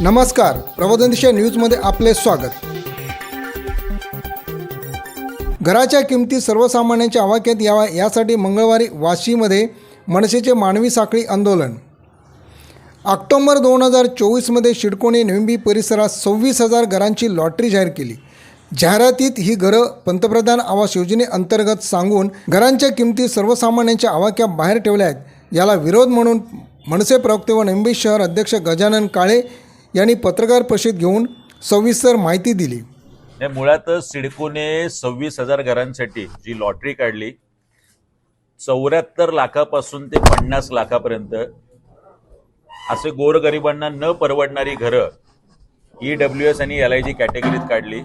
नमस्कार प्रबोधन दिशा न्यूजमध्ये आपले स्वागत. घराच्या किमती सर्वसामान्यांच्या आवाक्यात यावा यासाठी मंगळवारी वाशीमध्ये मनसेचे मानवी साखळी आंदोलन. ऑक्टोंबर दोन हजार चोवीसमध्ये शिडकोणे निंबी परिसरात सव्वीस हजार घरांची लॉटरी जाहीर केली. जाहिरातीत ही घरं पंतप्रधान आवास योजनेअंतर्गत सांगून घरांच्या किमती सर्वसामान्यांच्या आवाक्या बाहेर ठेवल्या आहेत. याला विरोध म्हणून मनसे प्रवक्ते व निंबी शहर अध्यक्ष गजानन काळे यांनी पत्रकार परिषद घेऊन सविस्तर माहिती दिली. मुळातच सिडकोने सव्वीस हजार घरांसाठी जी लॉटरी काढली चौऱ्याहत्तर लाखापासून ते पन्नास लाखापर्यंत असे गोरगरिबांना न परवडणारी घरं ई डब्ल्यू एस आणि एल आय जी कॅटेगरीत काढली.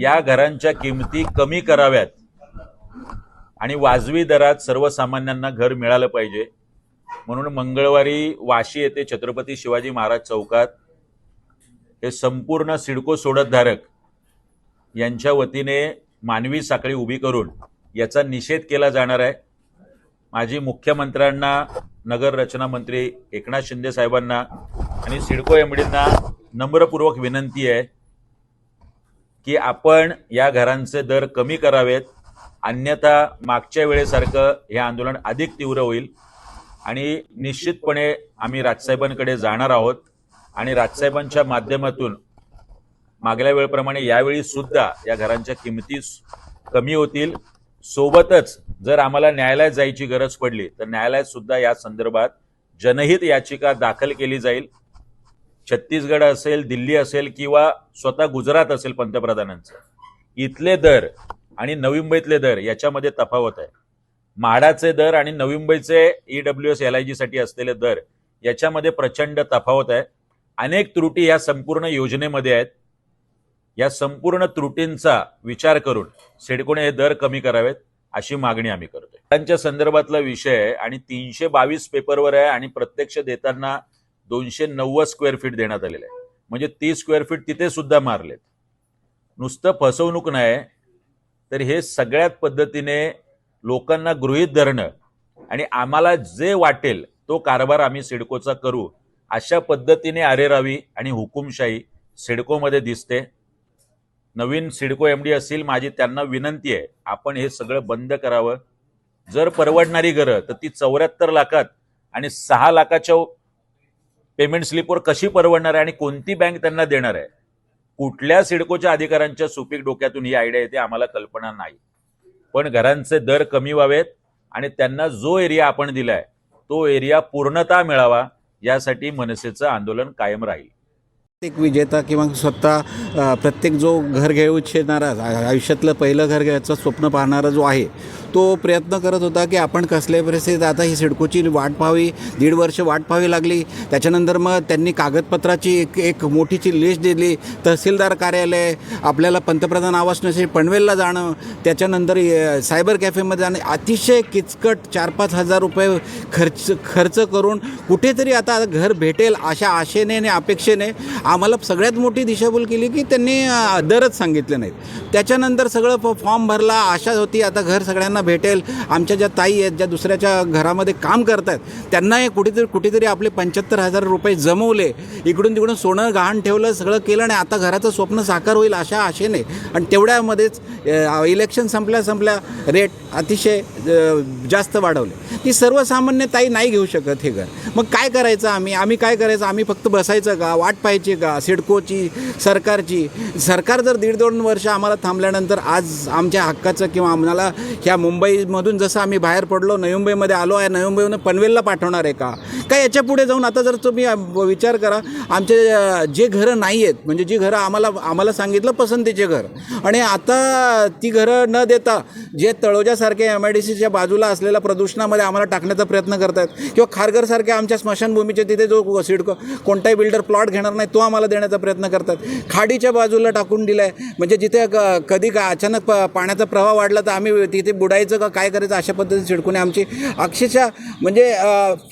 या घरांच्या किमती कमी कराव्यात आणि वाजवी दरात सर्वसामान्यांना घर मिळालं पाहिजे. म्हणून मंगळवारी वाशी येथे छत्रपती शिवाजी महाराज चौकात हे संपूर्ण सिडको सोडतधारक यांच्या वतीने मानवी साखळी उभी करून याचा निषेध केला जाणार आहे. माजी मुख्यमंत्र्यांना नगर रचना मंत्री एकनाथ शिंदे साहेबांना आणि सिडको एमडींना नम्रपूर्वक विनंती आहे की आपण या घरांचे दर कमी करावेत. अन्यथा मागच्या वेळेसारखं हे आंदोलन अधिक तीव्र होईल. आणि निश्चितपणे आम्ही राजसाहेबांकडे जाणार आहोत. आणि राजसाहेबांच्या माध्यमातून मागल्या वेळेप्रमाणे यावेळी सुद्धा या घरांच्या किमती कमी होतील. सोबतच जर आम्हाला न्यायालयात जायची गरज पडली तर न्यायालयात सुद्धा या संदर्भात जनहित याचिका दाखल केली जाईल. छत्तीसगड असेल दिल्ली असेल किंवा स्वतः गुजरात असेल पंतप्रधानांचं. इथले दर आणि नवी मुंबईतले दर याच्यामध्ये तफावत आहे. म्हाडाचे दर आणि नवी मुंबईचे E W S L I जीसाठी असलेले दर याच्यामध्ये प्रचंड तफावत आहे. अनेक त्रुटी या संपूर्ण योजनेमध्ये आहेत. या संपूर्ण त्रुटींचा विचार करून सिडकोने हे दर कमी करावेत अशी मागणी आम्ही करतोय. त्यांच्या संदर्भातला विषय आहे आणि तीनशे बावीस पेपरवर आहे आणि प्रत्यक्ष देताना दोनशे नव्वद स्क्वेअर फीट देण्यात आलेलं आहे. म्हणजे तीस स्क्वेअर फीट तिथे सुद्धा मारलेत. नुसतं फसवणूक नाही तर हे सगळ्यात पद्धतीने लोकांना गृहीत धरणं आणि आम्हाला जे वाटेल तो कारभार आम्ही सिडकोचा करू अशा पद्धतीने आरेरावी आणि हुकुमशाही सिडकोमध्ये दिसते. नवीन सिडको एम डी असतील माझी त्यांना विनंती आहे आपण हे सगळं बंद करावं. जर परवडणारी घरं तर ती चौऱ्याहत्तर लाखात आणि सहा लाखाच्या पेमेंट स्लिपवर कशी परवडणार आहे आणि कोणती बँक त्यांना देणार आहे? कुठल्या सिडकोच्या अधिकाऱ्यांच्या सुपीक डोक्यातून ही आयडिया येते आम्हाला कल्पना नाही. पण घरांचे दर कमी व्हावेत आणि त्यांना जो एरिया आपण दिलाय तो एरिया पूर्णता मिळावा यासाठी मनसेचं आंदोलन कायम राहील. प्रत्येक विजेता किंवा स्वतः प्रत्येक जो घर घेऊ इच्छिणारा आयुष्यातलं पहिलं घर घ्यायचं स्वप्न पाहणारा जो आहे तो प्रयत्न करत होता की आपण कसल्या परिस्थितीत आता ही सिडकोची वाट पाहावी दीड वर्ष वाट पाहावी लागली. त्याच्यानंतर मग त्यांनी कागदपत्राची एक एक मोठीची लिस्ट दिली. तहसीलदार कार्यालय आपल्याला पंतप्रधान आवास नसेल पनवेलला जाणं त्याच्यानंतर सायबर कॅफेमध्ये जाणं अतिशय किचकट चार पाच हजार रुपये खर्च खर्च करून कुठेतरी आता घर भेटेल अशा आशेने आणि अपेक्षेने आम्हाला सगळ्यात मोठी दिशाभूल केली की त्यांनी दरच सांगितले नाहीत. त्याच्यानंतर सगळं फ- फॉर्म भरला आशा होती आता घर सगळ्यांना भेटेल आमच्या ज्या ताई आहेत ज्या दुसऱ्याच्या घरामध्ये काम करतात त्यांना हे कुठेतरी कुठेतरी आपले पंच्याहत्तर हजार रुपये जमवले. इकडून तिकडून सोनं गहाण ठेवलं सगळं केलं आणि आता घराचं स्वप्न साकार होईल अशा आशेने. आणि तेवढ्यामध्येच इलेक्शन संपल्या संपल्या रेट अतिशय जास्त वाढवले. ती सर्वसामान्य ताई नाही घेऊ शकत हे घर. मग काय करायचं आम्ही? आम्ही काय करायचं? आम्ही फक्त बसायचं का? वाट पाहायची का? सिडकोची सरकारची? सरकार जर दीड दोन वर्ष आम्हाला थांबल्यानंतर आज आमच्या हक्काचं किंवा आम्हाला ह्या मुंबईमधून जसं आम्ही बाहेर पडलो नवी मुंबईमध्ये आलो आहे नवी मुंबईमधून पनवेलला पाठवणार आहे का? काय याच्यापुढे जाऊन आता जर तुम्ही विचार करा आमचे जे घरं नाही आहेत म्हणजे जी घरं आम्हाला आम्हाला सांगितलं पसंतीचे घर आणि आता ती घरं न देता जे तळोजासारखे एम आय डी सीच्या बाजूला असलेल्या प्रदूषणामध्ये आम्हाला टाकण्याचा प्रयत्न करतात किंवा खारघरसारख्या आमच्या स्मशानभूमीच्या तिथे जो सिडको कोणताही बिल्डर प्लॉट घेणार नाही तो आम्हाला देण्याचा प्रयत्न करतात खाडीच्या बाजूला टाकून दिला आहे म्हणजे जिथे क- कधी का अचानक प पाण्याचा प्रवाह वाढला तर आम्ही तिथे बुडायचं का काय करायचं अशा पद्धतीने सिडकोने आमची अक्षरशः म्हणजे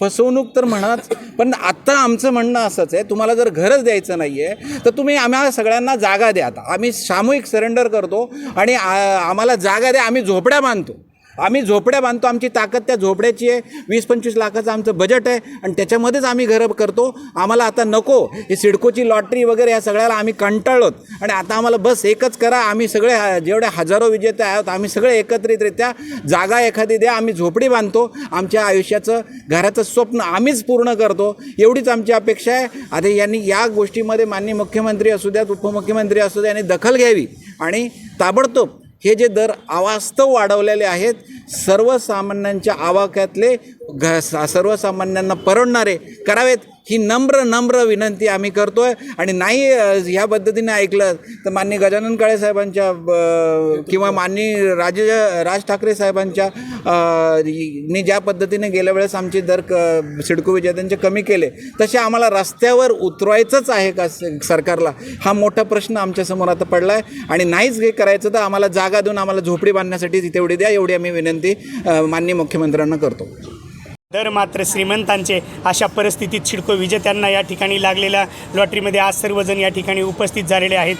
फसवणूक तर म्हणाच पण आत्ता आमचं म्हणणं असंच आहे तुम्हाला जर घरच द्यायचं नाही आहे तर तुम्ही आम्हाला सगळ्यांना जागा द्या आता. आम्ही सामूहिक सरेंडर करतो आणि आम्हाला जागा द्या आम्ही झोपड्या बांधतो. आम्ही झोपड्या बांधतो आमची ताकद त्या झोपड्याची आहे. वीस पंचवीस लाखाचं आमचं बजेट आहे आणि त्याच्यामध्येच आम्ही घरं करतो. आम्हाला आता नको ही सिडकोची लॉटरी वगैरे या सगळ्याला आम्ही कंटाळलोत. आणि आता आम्हाला बस एकच करा आम्ही सगळे जेवढे हजारो विजेते आहोत आम्ही सगळे एकत्रितरित्या जागा एखादी द्या आम्ही झोपडी बांधतो. आमच्या आयुष्याचं घराचं स्वप्न आम्हीच पूर्ण करतो. एवढीच आमची अपेक्षा आहे. आता यांनी या गोष्टीमध्ये माननीय मुख्यमंत्री असू द्यात उपमुख्यमंत्री असू द्या यांनी दखल घ्यावी आणि ताबडतोब हे जे दर अवास्तव वाढवलेले आहेत सर्वसामान्यांच्या आवाक्यातले घ सर्वसामान्यांना परवडणारे करावेत ही नम्र नम्र विनंती आम्ही करतो आहे आणि नाही ह्या पद्धतीने ऐकलं तर माननीय गजानन काळे साहेबांच्या किंवा माननीय राज राज ठाकरे साहेबांच्या ने नी ज्या पद्धतीने गेल्या वेळेस आमचे दर क सिडको विजेत्यांचे कमी केले तसे आम्हाला रस्त्यावर उतरवायचंच आहे का स- सरकारला? हा मोठा प्रश्न आमच्यासमोर आता पडला आहे आणि नाहीच हे करायचं तर आम्हाला जागा देऊन आम्हाला झोपडी बांधण्यासाठी तेवढी द्या एवढी आम्ही विनंती विनंती माननीय मुख्यमंत्र्यांना करतो. तर मात्र श्रीमंतांचे अशा परिस्थितीत शिडको विजेत्यांना या ठिकाणी लागलेल्या लॉटरीमध्ये आज सर्वजण या ठिकाणी उपस्थित झालेले आहेत.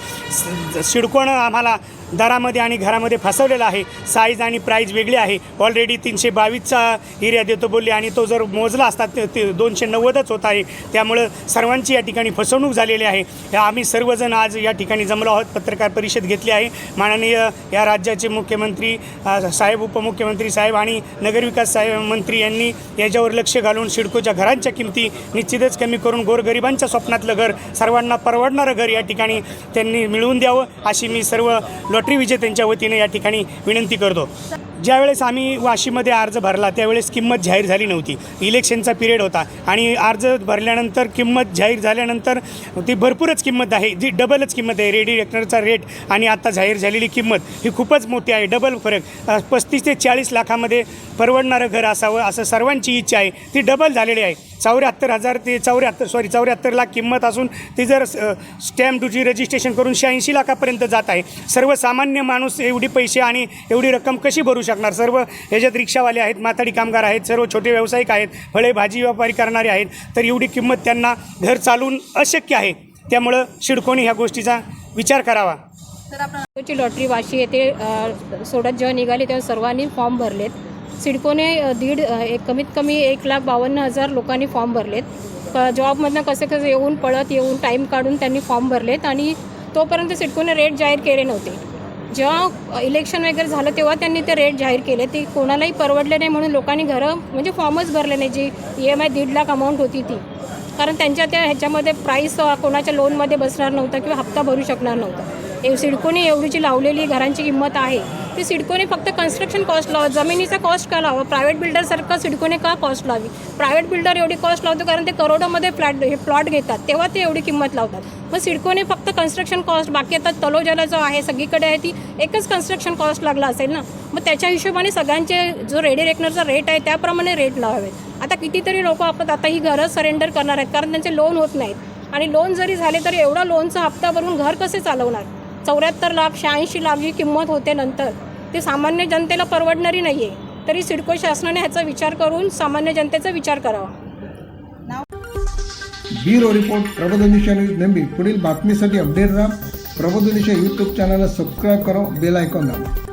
शिडकोनं आम्हाला दरामध्ये आणि घरामध्ये फसवलेला आहे. साईज आणि प्राईज वेगळी आहे. ऑलरेडी तीनशे बावीसचा एरिया देतो बोलले आणि तो जर मोजला असता ते- ते दोनशे नव्वदच होत आहे. त्यामुळं सर्वांची या ठिकाणी फसवणूक झालेली आहे. आम्ही सर्वजण आज या ठिकाणी जमलो आहोत. पत्रकार परिषद घेतली आहे. माननीय या राज्याचे मुख्यमंत्री साहेब उपमुख्यमंत्री साहेब आणि नगरविकास साहेब मंत्री यांनी याच्यावर लक्ष घालून सिडकोच्या घरांच्या किमती निश्चितच कमी करून गोरगरिबांच्या स्वप्नातलं घर सर्वांना परवडणारं घर या ठिकाणी त्यांनी मिळवून द्यावं अशी मी सर्व लॉटरी विजेत्यांच्या वतीने या ठिकाणी विनंती करतो. ज्यावेळेस आम्ही वाशीमध्ये अर्ज भरला त्यावेळेस किंमत जाहीर झाली नव्हती. इलेक्शनचा पिरियड होता आणि अर्ज भरल्यानंतर किंमत जाहीर झाल्यानंतर ती भरपूरच किंमत आहे जी डबलच किंमत आहे. रेडी रेक्टरचा रेट आणि आता जाहीर झालेली किंमत ही खूपच मोठी आहे डबल फरक. पस्तीस ते चाळीस लाखामध्ये परवडणारं घर असावं असं सर्वांची इच्छा आहे. ती डबल झालेली आहे. चौऱ्याहत्तर हजार ते चौऱ्याहत्तर सॉरी चौऱ्याहत्तर लाख किंमत असून ती जर स्टॅम्प ड्युटी रजिस्ट्रेशन करून शहाऐंशी लाखापर्यंत जात आहे. सर्वसामान्य माणूस एवढी पैसे आणि एवढी रक्कम कशी भरू शकणार? सर्व ह्याच्यात रिक्षावाले आहेत माथाडी कामगार आहेत सर्व छोटे व्यावसायिक आहेत फळे भाजी व्यापारी करणारे आहेत. तर एवढी किंमत त्यांना घर चालवून अशक्य आहे. त्यामुळं शिडकोनी ह्या गोष्टीचा विचार करावा. तर आपण लॉटरी वाशी येथे सोडत जेव्हा निघाली तेव्हा सर्वांनी फॉर्म भरलेत. सिडकोने दीड एक कमीत कमी एक लाख बावन्न हजार लोकांनी फॉर्म भरलेत. जॉबमधनं कसे कसे येऊन पळत येऊन टाईम काढून त्यांनी फॉर्म भरलेत आणि तोपर्यंत सिडकोने रेट जाहीर केले नव्हते. जेव्हा इलेक्शन वगैरे झालं तेव्हा त्यांनी ते रेट जाहीर केले. ते कोणालाही परवडले नाही म्हणून लोकांनी घरं म्हणजे फॉर्मच भरले नाही जी ई एम आय दीड लाख अमाऊंट होती ती. कारण त्यांच्या त्या ह्याच्यामध्ये प्राईस कोणाच्या लोनमध्ये बसणार नव्हता किंवा हप्ता भरू शकणार नव्हता. ए सिडकोने एवढीची लावलेली घरांची किंमत आहे. ती सिडकोने फक्त कन्स्ट्रक्शन कॉस्ट लावा. जमिनीचा कॉस्ट का लावा? प्रायव्हेट बिल्डरसारखं सिडकोने का कॉस्ट लावी? प्रायव्हेट बिल्डर एवढी कॉस्ट लावतो कारण ते करोडोमध्ये फ्लॅट हे प्लॉट घेतात. तेव्हा ते एवढी किंमत लावतात. मग सिडकोने फक्त कन्स्ट्रक्शन कॉस्ट बाकी आता तलोजाला जो आहे सगळीकडे आहे ती एकच कन्स्ट्रक्शन कॉस्ट लागला असेल ना? मग त्याच्या हिशोबाने सगळ्यांचे जो रेडी रेकनरचा रेट आहे त्याप्रमाणे रेट लावावेत. आता कितीतरी लोक आपण आता ही घरं सरेंडर करणार आहेत कारण त्यांचे लोन होत नाहीत. आणि लोन जरी झाले तरी एवढा लोनचा हप्ता भरून घर कसे चालवणार? चौऱ्याहत्तर लाख शहाऐंशी लाख ही किंमत होते नंतर. ते सामान्य जनतेला परवडणारी नाही आहे तरी सिडको शासनाने ह्याचा विचार करून सामान्य जनतेचा विचार करावा. ब्युरो रिपोर्ट प्रबोधनिशा न्यूज नेहमी पुढील बातमीसाठी अपडेट राहा. प्रबोधनिशा यूट्यूब चॅनलला सबस्क्राईब करा बेल आयकॉन दाबा.